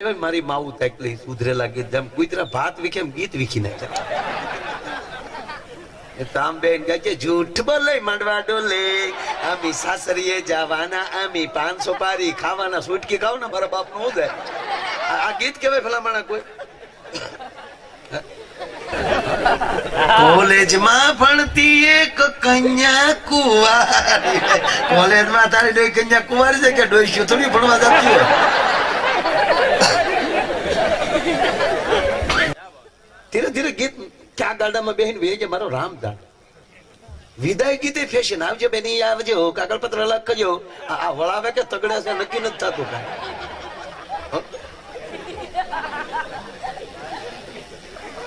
મારી માવું થાય સુધરેલા ગીત જેમ કુતરા ભાત વિખે ગીત વિખી નાખ્યા એ તાંબેન કહે છે જૂઠ બોલે, માંડવા ડોલે. આમી સાસરીએ જવાના, આમી પાંચસો પારી ખાવાના સુટકી ખાવ ને, મારા બાપનું જાય. આ આ ગીત કેવાય ભલામણા કોઈ? કોલેજમાં ભણતી એક કન્યા કુંવારી. કોલેજમાં તારી ડોઈ કન્યા કુંવારી છે કે ડોઈ શું થોડી ભણવા જતી હોય? ગીત ક્યાં ગાડામાં બેહીને વેજે મારો રામ જાણ વિદાય ગીતે ફેશન આવજો બેની આવજો કાગળ પત્ર લખજો આ વળાવે કે તગડે છે, નક્કી નથી થતું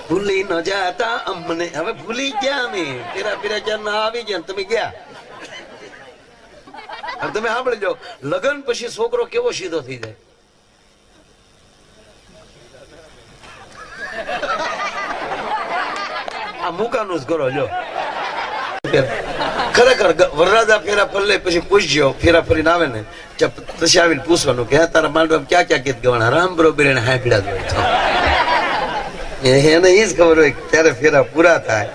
ભૂલી ન જાતા અમને. હવે ભૂલી ગયા અમે. પેરા પેરા ચાર ના આવી ગયા તમે ગયા. હવે તમે સાંભળી લો લગ્ન પછી છોકરો કેવો સીધો થઈ જાય? મુકાનું જ કરો જો ખરેખર વરરાજા ફેરા ફરલે, પછી પૂછજો ફેરા ફરીને આવે ને પછી આવીને પૂછવાનું કે તારા માંડવામાં ક્યાં ક્યાં ગીત ગવાના? રામ બરોબર એને હાંભળ્યા જ હોય. એ- એને ઈ જ ખબર હોય ત્યારે ફેરા પૂરા થાય.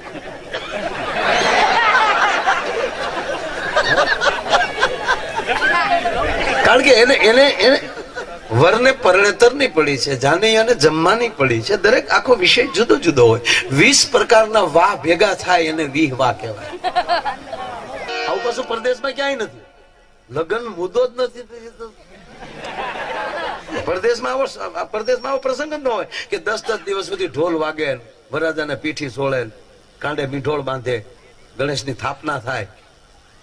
કારણ કે એને એને એને વરને પરણેતરની પડી છે, જાની અને જમવાની પડી છે. દરેક આખો વિષય જુદો જુદો હોય. વીસ પ્રકારના વાહ ભેગા થાય એને વીહ વાહ કહેવાય. આવું પાછું પરદેશમાં ક્યાંય નથી. લગ્ન મુદ્દો જ નથી પરદેશમાં આવો પરદેશમાં આવો પ્રસંગ જ ન હોય કે દસ દસ દિવસ સુધી ઢોલ વાગે, વરરાજાને પીઠી સોળે, કાંડે મીઠોળ બાંધે, ગણેશની સ્થાપના થાય.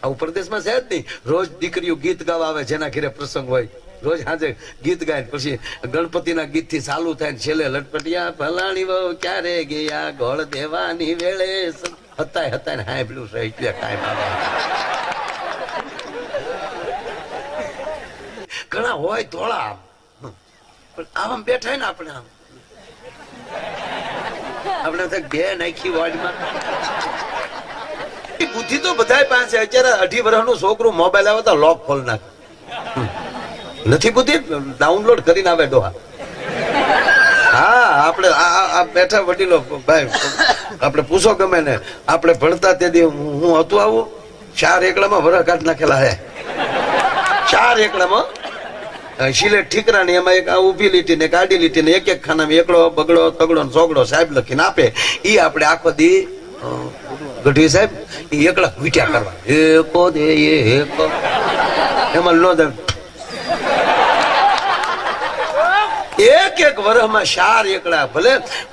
આવું પરદેશમાં છે જ નહીં. રોજ દીકરીઓ ગીત ગાવા આવે, જેના ઘેરે પ્રસંગ હોય. રોજ સાંજે ગીત ગાય પછી ગણપતિના ગીતથી ચાલુ થાય ને છેલ્લે લટપટિયા ફલાણી બહુ ક્યારે ગયા? ગોળ દેવાની વેળે હતાય હતાય ને હાય પેલું કાંઈ ઘણા હોય આમ. પણ આમ બેઠા ને આપણે આમ. આપણે તો બે નાખી વાડમાં. બુદ્ધિ તો બધાય પાસે અત્યારે અઢી વર્ષનું છોકરું મોબાઈલ આવે તો લોક ખોલ નાખે. નથી બુદ્ધિ? ડાઉનલોડ કરીને આવે ડોહા. હા, આપણે બેઠા વડીલો, ભાઈ, આપણે પૂછો ગમે ને, આપણે ભણતા તે દી હું હતું આવું? ચાર એકડામાં વરા કાઢ નાખેલા હે. ચાર એકડામાં? શીલે ઠીકરાની એમાં એક ઊભી લીટી ને કાઢી લીટી ને એક એક ખાનામાં એકડો, બગડો, તગડો ને સોગડો સાહેબ લખીને આપે. ઈ આપણે આખો દી ગઢવી સાહેબ, ઈ એકડા વીટ્યા કરવા. એકો દે એકો. એમાં નો દે એક એક વર્ષમાં ચાર એકડા ભલે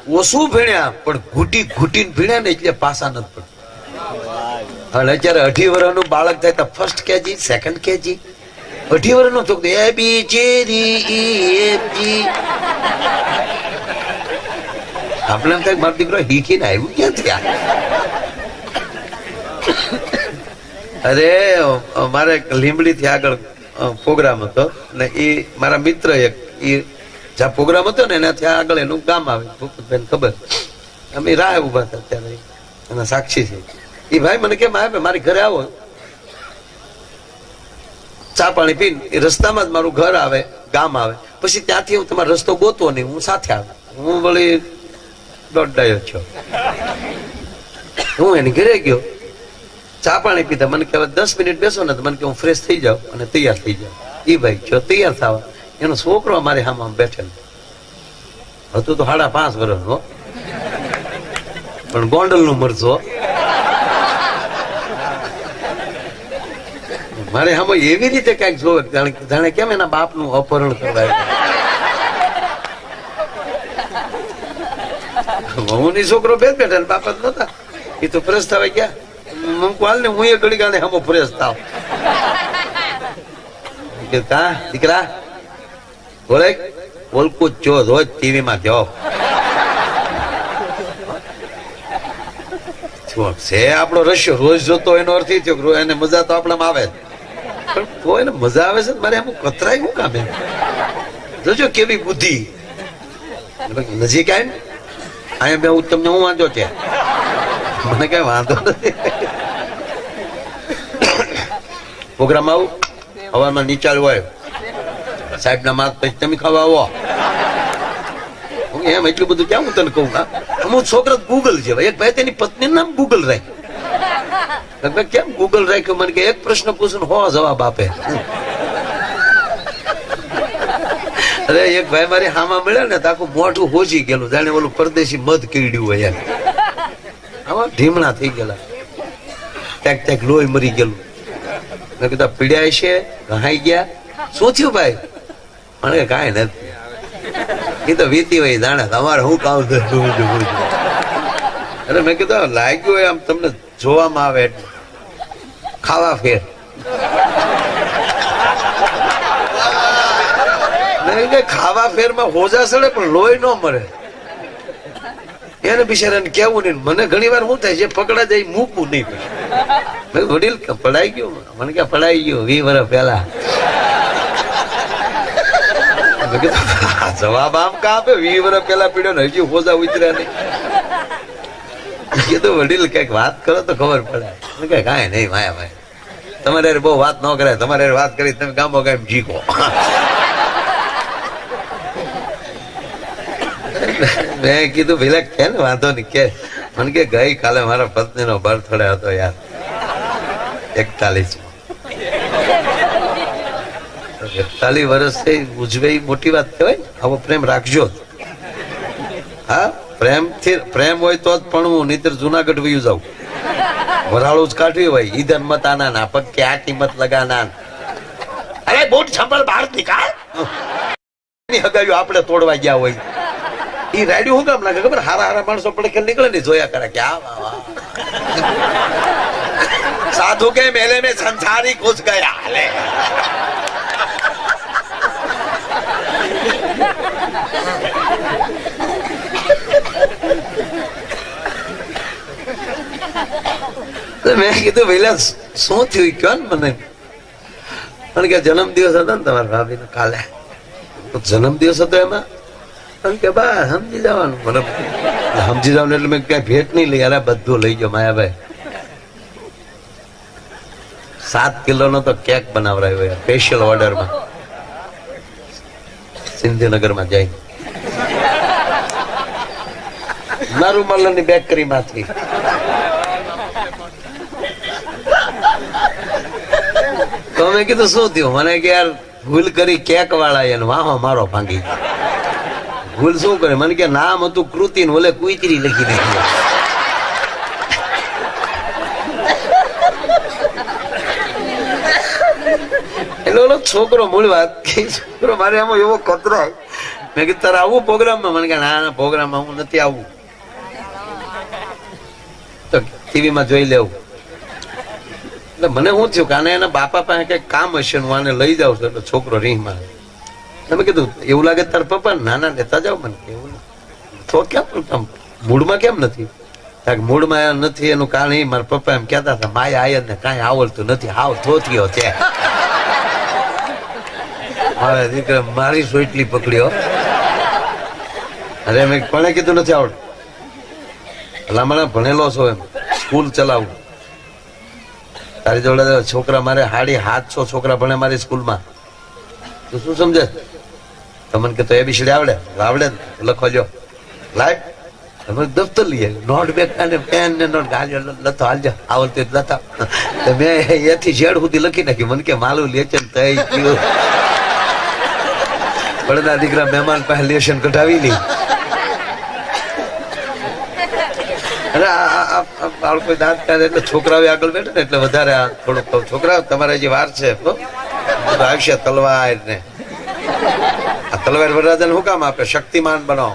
ઓછું ભીણ્યા, પણ ઘૂટી ઘૂટીને ભીણ્યા ને એટલે પાસા નથી પડતા. અને અત્યારે અઢી વર્ષનું બાળક થાય તો ફર્સ્ટ કેજી સેકન્ડ કેજી અઢી વર્ષનું તો એ બી ચેરી ઈ, એ બી. આપણે એમ થાય મારો દીકરો હીખીને આવ્યું ક્યાં થયા અરે મારે લીંબડી થી આગળ પ્રોગ્રામ હતો ને એ મારા મિત્ર એક એ જ્યાં પ્રોગ્રામ હતો ને, એનાથી આગળ એનું ગામ આવે. ભૂપતભાઈ ખબર. અમે રાહ ઊભા હતા ત્યારે. એના સાક્ષી છે. એ ભાઈ મને કેમ આવે મારી ઘરે આવો. ચા પાણી પીને. એ રસ્તામાં જ મારું ઘર આવે, ગામ આવે. પછી ત્યાંથી હું તમારો રસ્તો ગોતો નહીં હું સાથે આવે. હું વળી દોડાયો છો. હું એની ઘરે ગયો. ચા પાણી પીધા. મને કહેવાય દસ મિનિટ બેસો ને તો મને કે હું ફ્રેશ થઈ જાઉં અને તૈયાર થઈ જાઉં. એ ભાઈ જો તૈયાર થવા. એનો છોકરો અમારી સામે બેઠેલો. હતું તો સાડા પાંચ વર્ષનો પણ ગોંડલનું મરજો. મારે હમ એવી રીતે કંઈક જોવે જાણે કેમ એના બાપનું અપહરણ કરવા હું ની છોકરો બેસ બેઠા બાપા જ નતા એ તો ફ્રેશ થવા ગયા. હાલ ને હું એ ગળી ગાને હમો ફ્રેશ થાવ. કે તા, દીકરા બોલે ઓલકું જો રોજ ટીવી માં જો છે આપણો રસ્યો રોજ જોતો એનો અર્થ એ થયો કે એને મજા તો આપણામાં આવે. પણ એને મજા આવે છે મારે આમ કતરાય કામ એમ? જોજો કેવી બુદ્ધિ. નજીક આવે ને અહીંયા બે હું તમને હું વાંધો છે? મને કઈ વાંધો નથી. પ્રોગ્રામ આવું? હવામાં નીચાલ હોય. સાહેબ, ના માર્ગ પછી તમે ખાવા આવો. હું એમ એટલું બધું ક્યાં હું તને કહું ના અમુક છોકરા ગૂગલ જેવા એક ભાઈ તેની પત્ની નામ ગૂગલ રાખ્યું. કેમ ગૂગલ રાખ્યું? મને કે એક પ્રશ્ન પૂછું હો જવાબ આપે. અરે, એક ભાઈ મારી હામાં મળ્યા ને તો આખું મોઢું હોજી ગયેલું. જાણે ઓલું પરદેશી મધ કીડ્યું હોય એને આમાં ઢીમણા થઈ ગયેલા. ક્યાંક ટેક લોહી મરી ગયેલું. મેં કીધું પીડ્યા છે ઘહાઈ ગયા? શું થયું ભાઈ? મને કે કાંઈ નથી. એ તો વીતી હોય જાણે. તમારે હું કામ થયું એટલે મેં કીધું લાગ્યું હોય આમ તમને જોવામાં આવે. ખાવા ફેર. ખાવા ફેરમાં હોજા સડે પણ લોહી ન મરે. એને બિચારાને કેવું નહીં. મને ઘણી વાર શું થાય છે પકડા જાય મૂકવું નહીં વડીલ પડાઈ ગયું? મને કે, પડાઈ ગયો વી વર્ષ પહેલા. જવાબ આમ કા આપે? વી વર્ષ પેલા પીડ્યો ને હજી હોજા ઉતર્યા નહીં. કીધું વડીલ કંઈક વાત કરો તો ખબર પડે. કે કાંઈ નહીં, માયા ભાઈ તમારે બહુ વાત ન કરે તમારે વાત કરી તમે ગામો ગામ જીકો મેં કીધું પેલા કે ને, વાંધો નહીં, કે. મને કે ગઈ કાલે મારા પત્નીનો બર્થડે હતો યાર. એકતાલીસ. એકતાલીસ વર્ષથી ઉજવે ઈ મોટી વાત કહેવાય. ને. આવો પ્રેમ રાખજો. હા પ્રેમથી પ્રેમ હોય તો જ ભણવું નહીતર જુનાગઢ વયું જાઉં. વરાળું જ કાઢવી હોય. ઈધન મત આના ના પગ ક્યાં કિંમત લગાના અરે બોટ સંભળ બહાર નીકાળ. ની હગાયું આપણે તોડવા ગયા હોય. ઈ રાડ્યું હું કામ લાગે ખબર? હારા હારા માણસો પડખે નીકળે ને જોયા કરે કે આ સાધુ કે મેલે મેં સંસારી ખુશ ગયા હાલે તો મેં કીધું પેલા શું થયું કયો ને મને કારણ કે જન્મ દિવસ હતો ને તમારા ભાભી કાલે તો જન્મ દિવસ હતો એમાં કારણ કે બા સમજી જવાનું મને સમજી જવાનું એટલે મેં ક્યાંય ભેટ નહીં લઈ, અરે બધું લઈ ગયો માયાભાઈ. સાત કિલો નો તો કેક બનાવરાયો સ્પેશિયલ ઓર્ડરમાં સિંધીનગરમાં જઈ નારુમલ્લની બેકરી માંથી તો મેં કીધું, શું થયું? મને કે, યાર, ભૂલ કરી કેક વાળા એને વાહો મારો ભાંગી. ભૂલ શું કરે? મને કે, નામ હતું કૃતિ ઓલે કુતરી લખી નાખી એટલે છોકરો મૂળ વાત કે છોકરો મારે આમાં એવો કતરાય. મેં કીધું, તારે આવું પ્રોગ્રામમાં? મને કે, ના પ્રોગ્રામમાં હું નથી આવું. તો ટીવીમાં જોઈ લેવું. એટલે મને શું થયું કે આને એના બાપા પાસે કઈ કામ હશે હું આને લઈ જાઉં છું, એટલે છોકરો રીહ તમે કીધું, એવું લાગે તાર પપ્પા નાના લેતા જાઓ મને. એવું તો કેમ? મૂડમાં કેમ નથી? કે નથી, એનું કારણ એ, મારા પપ્પા એમ કહેતા હતા, માયા આયર ને કાંઈ આવડતું નથી, હાવ થોથીઓ છે. મારા દીકરા, મારી સોટલી પકડ્યો અરે, મેં કોને કીધું નથી આવડતું? ભલામણ ભણેલો છો એમ. સ્કૂલ ચલાવું. તારી જોડે છોકરા મારે હાડી હાથસો છોકરા ભણે મારી સ્કૂલમાં. તું શું સમજે? તમને કે તો એ એબીસીડી આવડે? આવડે ને લખવા લ્યો. લાઈટ તમે દફતર લઈએ. નોટ બેગ અને પેન ને નોટ. ગાલ્યો લતો હાલજો આવડતું લતા મેં એથી શેડ સુધી લખી નાખ્યું. મને કે માલું લેચન થઈ ગયું. પડદા દીકરા મહેમાન પાસે લેશન કઢાવી લી. અરે બાળકો દાંત કાઢે એટલે છોકરાઓ આગળ બેઠે ને એટલે વધારે આ થોડુંક છોકરાઓ, તમારે જે વાર છે આવશે તલવાર ને. આ તલવાર વરરાજાને શું કામ આપે? શક્તિમાન બનો.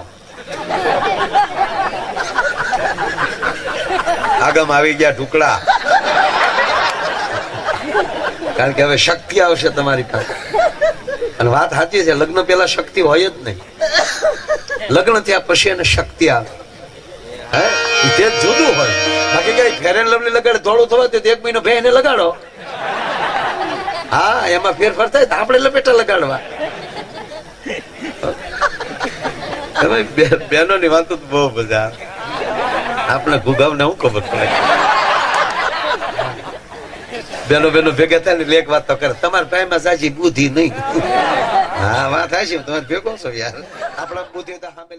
આગમ આવી ગયા ઢુકડા કારણ કે હવે શક્તિ આવશે તમારી પાસે. અને વાત સાચી છે, લગ્ન પેલા શક્તિ હોય જ નહીં. લગ્ન થયા પછી એને શક્તિ આવે. હે? જે જુદું હોય. બાકી કઈ ફેર એન્ડ લવલી લગાડે થોડું થવા તો એક મહિનો બે એને લગાડો. હા, એમાં ફેરફાર થાય તો આપણે લપેટા લગાડવા. બહેનો ની વાતો બહુ બધા આપણે ગુગાવને હું ખબર પડે? બેનો બેનો ભેગા થાય ને એક વાત તો કરે. તમારા પાયમાં સાચી બુદ્ધિ નહીં. હા વાત હાચી તમારે ભેગો છો યાર. આપણા બુદ્ધિ તો સામે